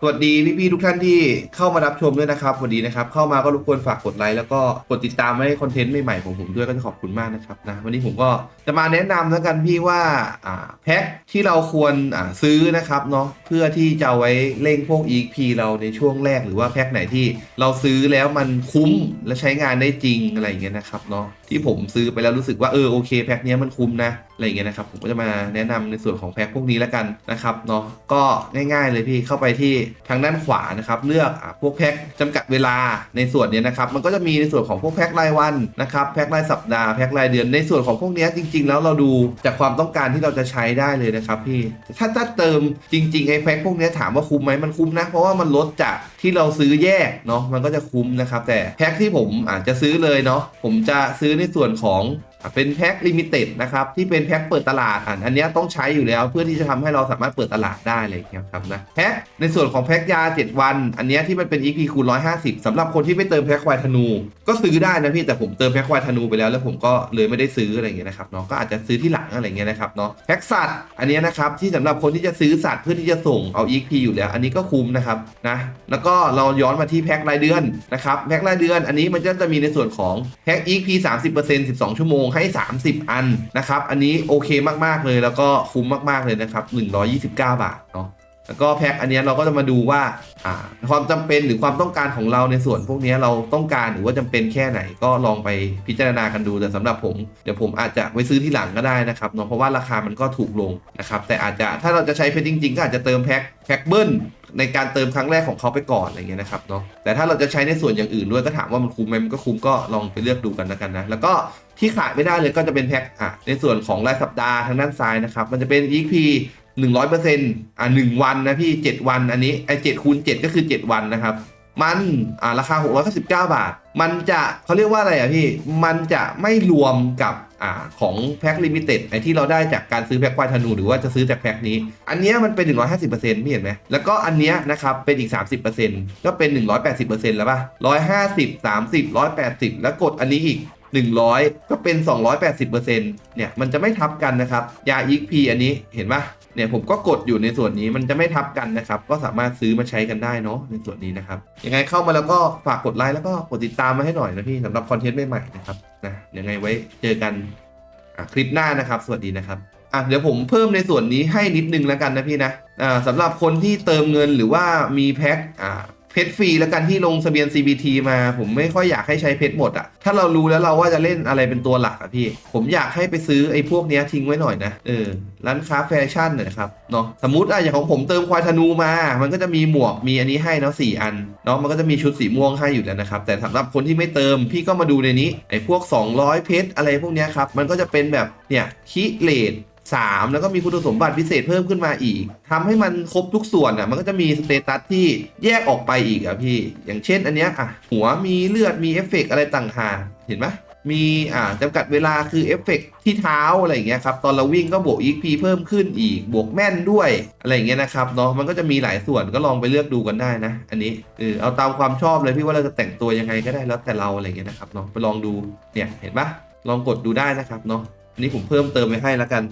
สวัสดีพี่ๆทุกท่านที่เข้ามารับชมด้วยนะครับสวัสดีนะครับ เข้ามาก็รบกวนฝากกดไลค์แล้วก็กดติดตามไว้ให้คอนเทนต์ใหม่ๆของผมด้วยก็จะขอบคุณมากนะครับนะวันนี้ผมก็จะมาแนะนำแล้วกันพี่ว่าอ่าแพ็คที่เราควรอ่าซื้อนะครับเนาะเพื่อที่จะเอาไว้เร่งพวก EP เราในช่วงแรกหรือว่าแพ็คไหนที่เราซื้อแล้วมันคุ้มและใช้งานได้จริงอะไรอย่างเงี้ยนะครับเนาะที่ผมซื้อไปแล้วรู้สึกว่าเออโอเคแพ็คเนี้ยมันคุ้มนะอะไรเงี้ยนะครับผมก็จะมาแนะนำในส่วนของแพ็คพวกนี้แล้วกันนะครับเนาะก็ง่ายๆเลยพี่เข้าไปที่ทางด้านขวานะครับเลือกอพวกแพ็คจำกัดเวลาในส่วนเนี้ยนะครับมันก็จะมีในส่วนของพวกแพ็ครายวันนะครับแพ็ครายสัปดาห์แพ็ครายเดือนในส่วนของพวกเนี้ยจริง ๆ แล้วเราดูจากความต้องการที่เราจะใช้ได้เลยนะครับพี่ถ้าถ้าเติมจริงๆไอ้แพ็คพวกเนี้ยถามว่าคุ้มไหมมันคุ้มนะเพราะว่ามันลดจากที่เราซื้อแยกเนาะมันก็จะคุ้มนะครับแต่แพ็คที่ผมอาจจะซื้อเลยเนาะผมจะซื้อในส่วนของ เป็นแพ็คลิมิเต็ดนะครับที่เป็นแพ็คเปิดตลาดอันนี้ต้องใช้อยู่แล้วเพื่อที่จะทำให้เราสามารถเปิดตลาดได้เลยครับนะแพ็คในส่วนของแพ็คยา 7 วัน อันนี้ที่มันเป็น EP คูณ150สำหรับคนที่ไม่เติมแพ็คควายธนู ก็ซื้อได้นะพี่แต่ผมเติมแพ็คควายธนูไปแล้วแล้วผมก็เลยไม่ได้ซื้ออะไรอย่างเงี้ยนะครับเนาะก็อาจจะซื้อที่หลังอะไรอย่างเงี้ยนะครับเนาะแพ็คสัตว์อันนี้นะครับที่สำหรับคนที่จะซื้อสัตว์เพื่อที่จะส่งเอา EP อยู่แล้ว อันนี้ก็คุ้มนะครับนะแล้วก็เราย้อนมาที่แพ็ครายเดือนนะครับแพ็ครายเดือนอันนี้มันก็จะมีในส่วนของแพ็ค EP 30% 12 ชั่วโมงให้ 30 อันนะครับ อันนี้โอเคมากๆเลยแล้วก็คุ้มมากๆเลยนะครับ 129 บาทเนาะแล้วก็แพ็คอันนี้เราก็จะมาดูว่าความจำเป็นหรือความต้องการของเราในส่วนพวกนี้เราต้องการหรือว่าจำเป็นแค่ไหนก็ลองไปพิจารณากันดูแต่สำหรับผมเดี๋ยวผมอาจจะไว้ซื้อที่หลังก็ได้นะครับเนาะเพราะว่าราคามันก็ถูกลงนะครับแต่อาจจะถ้าเราจะใช้เพชรจริงๆ ก็อาจจะเติมแพ็คแพ็คเบิ้ลในการเติมครั้งแรกของเขาไปก่อนอะไรเงี้ยนะครับเนาะแต่ถ้าเราจะใช้ในส่วนอย่างอื่นด้วยก็ถามว่ามันคุ้มไหมมันก็คุ้มก็ลองไปเลือกดูกันแล้วกันนะแล้วก็ ที่ขาดไม่ได้เลยก็จะเป็นแพ็คอะในส่วนของรายสัปดาห์ทางด้านซ้ายนะครับ มันจะเป็น EP หนึ่งร้อยเปอร์เซ็นต์อ่าหนึ่งวันนะพี่เจ็ดวันอันนี้ไอเจ็ดคูณเจ็ดก็คือเจ็ดวันนะครับ มันอ่าราคา 699 บาท มันจะเขาเรียกว่าอะไรอะพี่ มันจะไม่รวมกับอ่าของแพ็คลิมิเต็ดไอที่เราได้จากการซื้อแพ็คควายธนูหรือว่าจะซื้อจากแพ็คนี้ อันเนี้ยมันเป็น 150%พี่เห็นไหมแล้วก็อันเนี้ยนะครับเป็นอีก 30%ก็เป็น 180%แล้วป่ะ150 30 180 แล้วกดอันนี้อีก 100 ก็เป็น 280%เนี่ยมันจะไม่ทับกันนะครับ ยาอีกพีอันนี้เห็นปะเนี่ยผมก็กดอยู่ในส่วนนี้มันจะไม่ทับกันนะครับ ก็สามารถซื้อมาใช้กันได้เนาะในส่วนนี้นะครับ ยังไงเข้ามาแล้วก็ฝากกดไลค์แล้วก็กดติดตามมาให้หน่อยนะพี่สำหรับคอนเทนต์ใหม่ๆนะครับนะยังไงไว้เจอกันคลิปหน้านะครับ สวัสดีนะครับอะเดี๋ยวผมเพิ่มในส่วนนี้ให้นิดนึงแล้วกันนะพี่นะอ่าสำหรับคนที่เติมเงินหรือว่ามีแพ็คอ่า เพชรฟรีแล้วกันที่ลงทะเบียน CBT มาผมไม่ค่อยอยากให้ใช้เพชรหมดอะ่ะถ้าเรารู้แล้วเราว่าจะเล่นอะไรเป็นตัวหลักอะพี่ ผมอยากให้ไปซื้อไอ้พวกเนี้ยทิ้งไว้หน่อยนะเออร้านค้าแฟชั่นนะครับเนาะสมมติอะอย่างของผมเติมควายธนูมา มันก็จะมีหมวกมีอันนี้ให้เนาะสี่อันเนาะมันก็จะมีชุดสีม่วงให้อยู่แล้วนะครับแต่สำหรับคนที่ไม่เติมพี่ก็มาดูในนี้ไอ้พวก 200 เพชรอะไรพวกเนี้ยครับมันก็จะเป็นแบบเนี่ยคิเลด สามแล้วก็มีคุณสมบัติพิเศษเพิ่มขึ้นมาอีกทำให้มันครบทุกส่วนอะมันก็จะมีสเตตัสที่แยกออกไปอีกอะพี่ อย่างเช่นอันเนี้ยอะหัวมีเลือดมีเอฟเฟกต์อะไรต่างหากเห็นไหมมีอ่าจำกัดเวลาคือเอฟเฟกต์ที่เท้าอะไรอย่างเงี้ยครับตอนเราวิ่งก็บวก EXP เพิ่มขึ้นอีก บวกแม่นด้วยอะไรอย่างเงี้ยนะครับเนาะมันก็จะมีหลายส่วนก็ลองไปเลือกดูกันได้นะ อันนี้เออเอาตามความชอบเลยพี่ว่าเราจะแต่งตัวยังไงก็ได้แล้วแต่เราอะไรอย่างเงี้ยนะครับเนาะไปลองดูเนี่ยเห็นปะลองกดดูได้นะครับเนาะอันนี้ผมเพิ่มเติมไปให้แล้วกัน